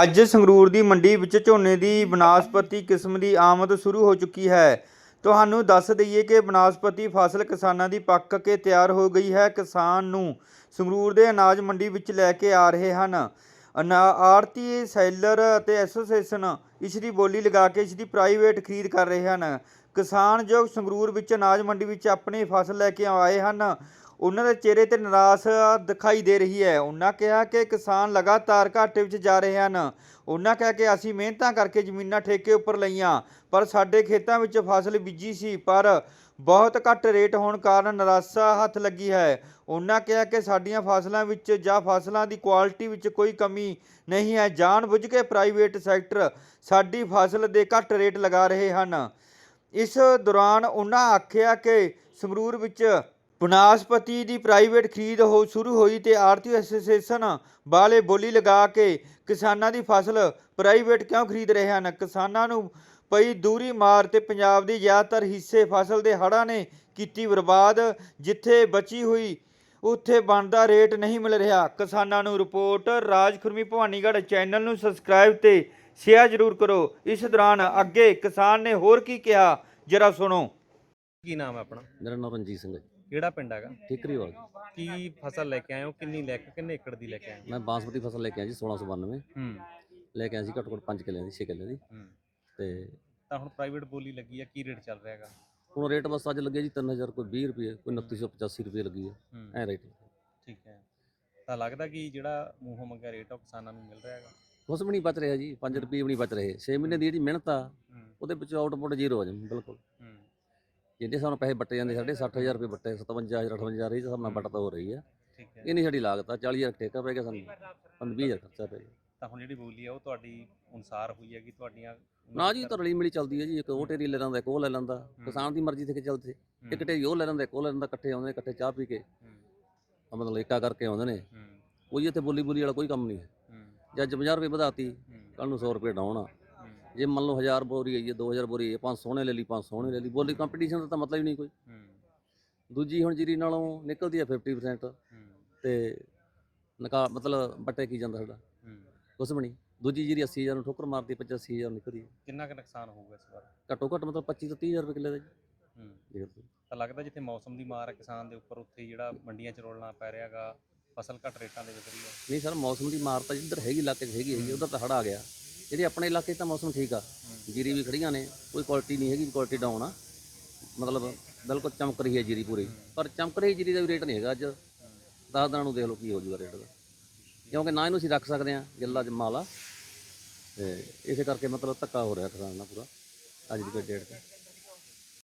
ਅੱਜ ਸੰਗਰੂਰ ਦੀ ਮੰਡੀ ਵਿੱਚ ਝੋਨੇ ਦੀ ਬਨਾਸਪਤੀ ਕਿਸਮ ਦੀ ਆਮਦ ਸ਼ੁਰੂ ਹੋ ਚੁੱਕੀ ਹੈ। ਤੁਹਾਨੂੰ ਦੱਸ ਦਈਏ ਕਿ ਬਨਾਸਪਤੀ ਫਸਲ ਕਿਸਾਨਾਂ ਦੀ ਪੱਕ ਕੇ ਤਿਆਰ ਹੋ ਗਈ ਹੈ। ਕਿਸਾਨ ਨੂੰ ਸੰਗਰੂਰ ਦੇ ਅਨਾਜ ਮੰਡੀ ਵਿੱਚ ਲੈ ਕੇ ਆ ਰਹੇ ਹਨ। ਅਨਾ- ਆੜ੍ਹਤੀ ਸੈਲਰ ਅਤੇ ਐਸੋਸੀਏਸ਼ਨ ਇਸ ਦੀ ਬੋਲੀ ਲਗਾ ਕੇ ਇਸ ਦੀ ਪ੍ਰਾਈਵੇਟ ਖਰੀਦ ਕਰ ਰਹੇ ਹਨ। ਕਿਸਾਨ ਜੋ ਸੰਗਰੂਰ ਵਿੱਚ ਅਨਾਜ ਮੰਡੀ ਵਿੱਚ ਆਪਣੀ ਫਸਲ ਲੈ ਕੇ ਆਏ ਹਨ ਉਹਨਾਂ ਦੇ ਚਿਹਰੇ ਤੇ ਨਿਰਾਸ਼ਾ ਦਿਖਾਈ ਦੇ ਰਹੀ ਹੈ। ਉਹਨਾਂ ਕਿਹਾ ਕਿ ਕਿਸਾਨ ਲਗਾਤਾਰ ਘਾਟੇ ਵਿੱਚ ਜਾ ਰਹੇ ਹਨ। ਉਹਨਾਂ ਕਿਹਾ ਕਿ ਅਸੀਂ ਮਿਹਨਤਾਂ ਕਰਕੇ ਜ਼ਮੀਨਾਂ ਠੇਕੇ ਉੱਪਰ ਲਈਆਂ, ਪਰ ਸਾਡੇ ਖੇਤਾਂ ਵਿੱਚ ਫਸਲ ਬੀਜੀ ਸੀ, ਪਰ ਬਹੁਤ ਘੱਟ ਰੇਟ ਹੋਣ ਕਾਰਨ ਨਿਰਾਸ਼ਾ ਹੱਥ ਲੱਗੀ ਹੈ। ਉਹਨਾਂ ਕਿਹਾ ਕਿ ਸਾਡੀਆਂ ਫਸਲਾਂ ਵਿੱਚ ਜਾਂ ਫਸਲਾਂ ਦੀ ਕੁਆਲਿਟੀ ਵਿੱਚ ਕੋਈ ਕਮੀ ਨਹੀਂ ਹੈ। ਜਾਣ ਬੁੱਝ ਕੇ ਪ੍ਰਾਈਵੇਟ ਸੈਕਟਰ ਸਾਡੀ ਫਸਲ ਦੇ ਘੱਟ ਰੇਟ ਲਗਾ ਰਹੇ ਹਨ। ਇਸ ਦੌਰਾਨ ਉਹਨਾਂ ਆਖਿਆ ਕਿ ਸੰਗਰੂਰ ਵਿੱਚ ਬਨਾਸਪਤੀ ਦੀ ਪ੍ਰਾਈਵੇਟ ਖਰੀਦ ਹੋ ਸ਼ੁਰੂ ਹੋਈ ਤੇ ਆੜਤੀ ਐਸੋਸੀਏਸ਼ਨ ਵਾਲੇ ਬੋਲੀ ਲਗਾ ਕੇ ਕਿਸਾਨਾਂ ਦੀ ਫਸਲ ਪ੍ਰਾਈਵੇਟ ਕਿਉਂ ਖਰੀਦ ਰਹੇ ਹਨ? ਕਿਸਾਨਾਂ ਨੂੰ ਪਈ ਦੂਰੀ ਮਾਰ ਤੇ ਪੰਜਾਬ ਦੇ ਜ਼ਿਆਦਾਤਰ ਹਿੱਸੇ ਫਸਲ ਦੇ ਹੜ੍ਹਾਂ ਨੇ ਕੀਤੀ ਬਰਬਾਦ ਜਿੱਥੇ ਬਚੀ ਹੋਈ ਉੱਥੇ ਬਣਦਾ ਰੇਟ ਨਹੀਂ ਮਿਲ ਰਿਹਾ। ਕਿਸਾਨਾਂ ਨੂੰ ਰਿਪੋਰਟ ਰਾਜ ਖੁਰਮੀ ਭਵਾਨੀਗੜ੍ਹ ਚੈਨਲ ਨੂੰ ਸਬਸਕ੍ਰਾਈਬ ਤੇ ਸ਼ੇਅਰ ਜ਼ਰੂਰ ਕਰੋ। ਇਸ ਦੌਰਾਨ ਅੱਗੇ ਕਿਸਾਨ ਨੇ ਹੋਰ ਕੀ ਕਿਹਾ? ਜਰਾ ਸੁਣੋ। ਕੀ ਨਾਮ ਹੈ ਆਪਣਾ? ਮੇਰਾ ਨਾਮ ਰਣਜੀਤ ਸਿੰਘ ਹੈ। ਕਿਹੜਾ ਪਿੰਡ ਹੈਗਾ? ਠੀਕਰੀਵਾਲ ਕੀ ਫਸਲ ਲੈ ਕੇ ਆਏ ਹੋ? ਕਿੰਨੀ ਲੈ ਕੇ ਕਿੰਨੇ ਏਕੜ ਦੀ ਲੈ ਕੇ ਆਏ ਹੋ? ਮੈਂ ਬਾਸਮਤੀ ਫਸਲ ਲੈ ਕੇ ਆਇਆ ਜੀ 1692 ਹੂੰ। ਲੈ ਕੇ ਆਇਆ ਸੀ ਘੱਟੋ ਘੱਟ 5 ਕਿੱਲਿਆਂ ਦੀ 6 ਕਿੱਲਿਆਂ ਦੀ। ਹੂੰ। ਤੇ ਤਾਂ ਹੁਣ ਪ੍ਰਾਈਵੇਟ ਬੋਲੀ ਲੱਗੀ ਆ ਕੀ ਰੇਟ ਚੱਲ ਰਿਹਾ ਹੈਗਾ? ਹੁਣ ਰੇਟ ਬਸ ਅੱਜ ਲੱਗਿਆ ਜੀ 3000 ਕੋਈ 20 ਰੁਪਏ ਕੋਈ 2985 ਰੁਪਏ ਲੱਗੀ ਹੈ ਹੂੰ। ਐ ਰੇਟ ਠੀਕ ਹੈ। ਤਾਂ ਲੱਗਦਾ ਕਿ ਜਿਹੜਾ ਮੂੰਹੋਂ ਮੰਗਿਆ ਰੇਟ ਆ ਉਹ ਕਿਸਾਨਾਂ ਨੂੰ ਮਿਲ ਰਿਹਾ ਹੈਗਾ? ਕੁਛ ਵੀ ਨਹੀਂ ਬਚ ਰਿਹਾ ਜੀ 5 ਰੁਪਏ ਵੀ ਨਹੀਂ ਬਚ ਰਹੇ। 6 ਮਹੀਨੇ ਦੀ ਜਿਹੜੀ ਮਿਹਨਤ ਆ ਹੂੰ। ਉਹਦੇ ਵਿੱਚ ਆਊਟਪੁੱਟ ਜ਼ੀਰੋ ਹੋ ਜਾਂਦਾ ਬਿਲਕੁਲ। ਹੂੰ। ਜਿੰਨੇ ਸਾਨੂੰ ਪੈਸੇ ਵੱਟੇ ਜਾਂਦੇ ਸਾਡੇ 60000 ਰੁਪਏ ਵੱਟੇ 57000 58000 ਇਹ ਹਿਸਾਬ ਨਾਲ ਵੱਟ ਤਾਂ ਹੋ ਰਹੀ ਹੈ ਠੀਕ ਹੈ। ਇਹ ਨਹੀਂ ਸਾਡੀ ਲਾਗਤ ਆ 40000 ਠੇਕਾ ਪੈ ਗਿਆ ਸਾਨੂੰ 20000 ਖਰਚਾ ਪੈ ਗਿਆ। ਤਾਂ ਹੁਣ ਜਿਹੜੀ ਬੋਲੀ ਆ ਉਹ ਤੁਹਾਡੀ ਅਨੁਸਾਰ ਹੋਈ ਹੈ ਕਿ ਤੁਹਾਡੀਆਂ ਨਾ ਜੀ ਤਰਲੀ ਮਿਲੀ ਚੱਲਦੀ ਹੈ ਜੀ ਇੱਕ ਉਹ ਟੇਰੀ ਲੈ ਲੈਂਦਾ ਇੱਕ ਉਹ ਲੈ ਲੈਂਦਾ ਕਿਸਾਨ ਦੀ ਮਰਜ਼ੀ ਤੇ ਕਿ ਚੱਲਦੇ ਇੱਕ ਟੇਰੀ ਉਹ ਲੈ ਲੈਂਦਾ ਇੱਕ ਉਹ ਲੈ ਲੈਂਦਾ ਇਕੱਠੇ ਆਉਂਦੇ ਇਕੱਠੇ ਚਾਹ ਪੀ ਕੇ। ਆ ਮਤਲਬ ਏਕਾ ਕਰਕੇ ਆਉਂਦੇ ਨੇ। ਕੋਈ ਇੱਥੇ ਬੋਲੀ ਬੋਲੀ ਵਾਲਾ ਕੋਈ ਕੰਮ ਨਹੀਂ ਹੈ। ਜੇ ਅੱਜ 50 ਰੁਪਏ ਵਧਾਤੀ ਕੱਲ ਨੂੰ 100 ਰੁਪਏ ਡਾਉਣ ਆ। ਜੇ ਮੰਨ ਲਓ 1000 ਬੋਰੀ ਆਈ ਹੈ 2000 ਬੋਰੀ ਆਈ ਹੈ 500 ਨੇ ਲੈ ਲਈ 500 ਨੇ ਲੈ ਲਈ ਬੋਲੀ ਕੰਪੀਟੀਸ਼ਨ ਦਾ ਤਾਂ ਮਤਲਬ ਹੀ ਨਹੀਂ ਕੋਈ। ਦੂਜੀ ਹੁਣ ਜੀਰੀ ਨਾਲੋਂ ਨਿਕਲਦੀ ਹੈ 50% ਹੂੰ, ਤੇ ਨਕਾ ਮਤਲਬ ਬੱਟੇ ਕੀ ਜਾਂਦਾ ਸਾਡਾ। ਕੁਛ ਵੀ ਨਹੀਂ। ਦੂਜੀ ਜੀਰੀ 80000 ਨੂੰ ਠੋਕਰ ਮਾਰਦੀ 85000 ਨਿਕਲਦੀ ਕਿੰਨਾ ਕੁ ਨੁਕਸਾਨ ਹੋਊਗਾ ਇਸ ਵਾਰ? ਘੱਟੋ ਘੱਟ ਮਤਲਬ 25 ਤੋਂ 30000 ਰੁਪਏ ਕਿੱਲੇ ਦਾ ਜੀ। ਹੂੰ। ਦੇਖ ਲਓ। ਤਾਂ ਲੱਗਦਾ ਜਿੱਥੇ ਮੌਸਮ ਦੀ ਮਾਰ ਹੈ ਕਿਸਾਨ ਦੇ ਉੱਪਰ ਉੱਥੇ ਜਿਹੜਾ ਮੰਡੀਆਂ 'ਚ ਰੋਲਣਾ ਪੈ ਰਿਹਾਗਾ ਫਸਲ ਘੱਟ ਰੇਟਾਂ ਦੇ ਵਿਕ ਰਹੀ ਹੈ। ਨਹੀਂ ਸਰ ਮੌਸਮ ਦੀ ਮਾਰ ਤਾਂ ਜਿੱਧਰ ਹੈਗੀ ਇਲਾਕੇ 'ਚ ਹੈਗੀ ਹੈਗੀ ਉਧਰ ਤਾਂ ਹੜ ਆ ਗਿਆ। ਇਹਦੇ ਆਪਣੇ ਇਲਾਕੇ 'ਚ ਤਾਂ ਮੌਸਮ ਠੀਕ ਆ। ਜੀਰੀ ਵੀ ਖੜੀਆਂ ਨੇ, ਕੋਈ ਕੁਆਲਿਟੀ ਨਹੀਂ ਹੈਗੀ ਕੁਆਲਿਟੀ ਡਾਊਨ ਆ। ਮਤਲਬ ਬਿਲਕੁਲ ਚਮਕ ਰਹੀ ਹੈ ਜੀਰੀ ਪੂਰੀ। ਪਰ ਚਮਕ ਰਹੀ ਜੀਰੀ ਦਾ ਵੀ ਰੇਟ ਨਹੀਂ ਹੈਗਾ ਅੱਜ। 10 ਦਿਨਾਂ ਨੂੰ ਦੇਖ ਲਓ ਕੀ ਹੋ ਜੂਗਾ ਰੇਟ ਦਾ। ਕਿਉਂਕਿ ਨਾ ਇਹਨੂੰ ਅਸੀਂ ਰੱਖ ਸਕਦੇ ਆ ਗਿੱਲਾ ਮਾਲ। ਆ ਤੇ ਇਸੇ ਕਰਕੇ ਮਤਲਬ ਧੱਕਾ ਹੋ ਰਿਹਾ ਕਿਸਾਨ ਨਾਲ ਪੂਰਾ, ਅੱਜ ਦੀ ਡੇਟ ਤੇ।